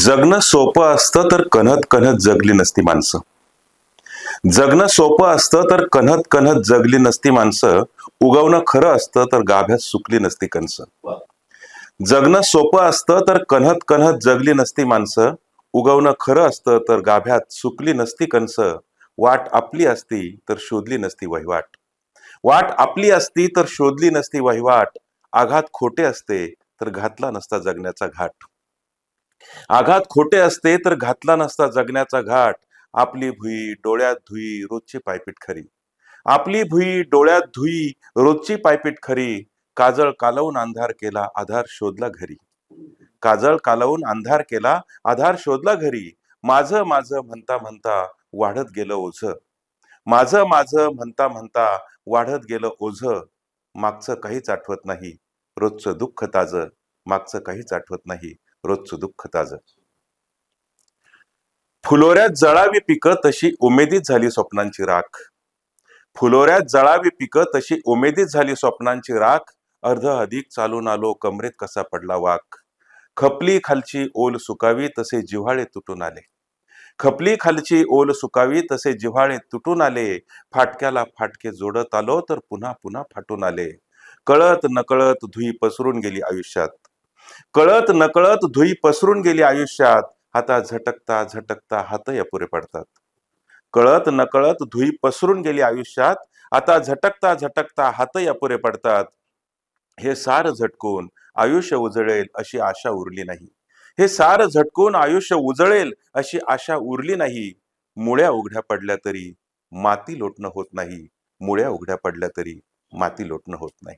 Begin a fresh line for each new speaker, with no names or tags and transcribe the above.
जगणं सोपं असतं तर कणत कणत जगली नसती माणसं. जगणं सोपं असतं तर कणत कणत जगली नसती माणसं. उगवणं खरं असतं तर गाभ्यात सुकली नसती कणसं. जगणं सोपं असतं तर कणत कणत जगली नसती माणसं. उगवणं खरं असतं तर गाभ्यात सुकली नसती कणस. वाट आपली असती तर शोधली नसती वहिवाट. वाट आपली असती तर शोधली नसती वहिवाट. आघात खोटे असते तर घातला नसता जगण्याचा घाट. आघात खोटे असते तर घातला नसता जगण्याचा घाट. आपली भुई डोळ्यात धुई रोजची पायपीट खरी. आपली भुई डोळ्यात धुई रोजची पायपीट खरी. काजळ कालवून अंधार केला आधार शोधला घरी. काजळ कालवून अंधार केला आधार शोधला घरी. माझं माझं म्हणता म्हणता वाढत गेलं ओझ. माझं माझं म्हणता म्हणता वाढत गेलं ओझ. मागचं काहीच आठवत नाही. रोजचं दुःख ताज मागचं काहीच आठवत नाही. रोजचं दुःख ताज. फुलोऱ्यात जळावी पिकं तशी उमेदीत झाली स्वप्नांची राख. फुलोऱ्यात जळावी पिकं तशी उमेदीत झाली स्वप्नांची राख. अर्ध अधिक चालून आलो कमरेत कसा पडला वाक. खपली खालची ओल सुकावी तसे जिव्हाळे तुटून आले. खपली खालची ओल सुकावी तसे जिव्हाळे तुटून आले. फाटक्याला फाटके जोडत आलो तर पुन्हा पुन्हा फाटून आले. कळत नकळत धुई पसरून गेली आयुष्यात. कळत नकळत धुई पसरून गेली आयुष्यात. हाता झटकता झटकता हातही अपुरे पडतात. कळत नकळत धुई पसरून गेली आयुष्यात. आता झटकता झटकता हातही अपुरे पडतात. हे सार झटकून आयुष्य उजळेल अशी आशा उरली नाही. हे सार झटकून आयुष्य उजळेल अशी आशा उरली नाही. मुळ्या उघड्या पडल्या तरी माती लोटणं होत नाही. मुळ्या उघड्या पडल्या तरी माती लोटणं होत नाही.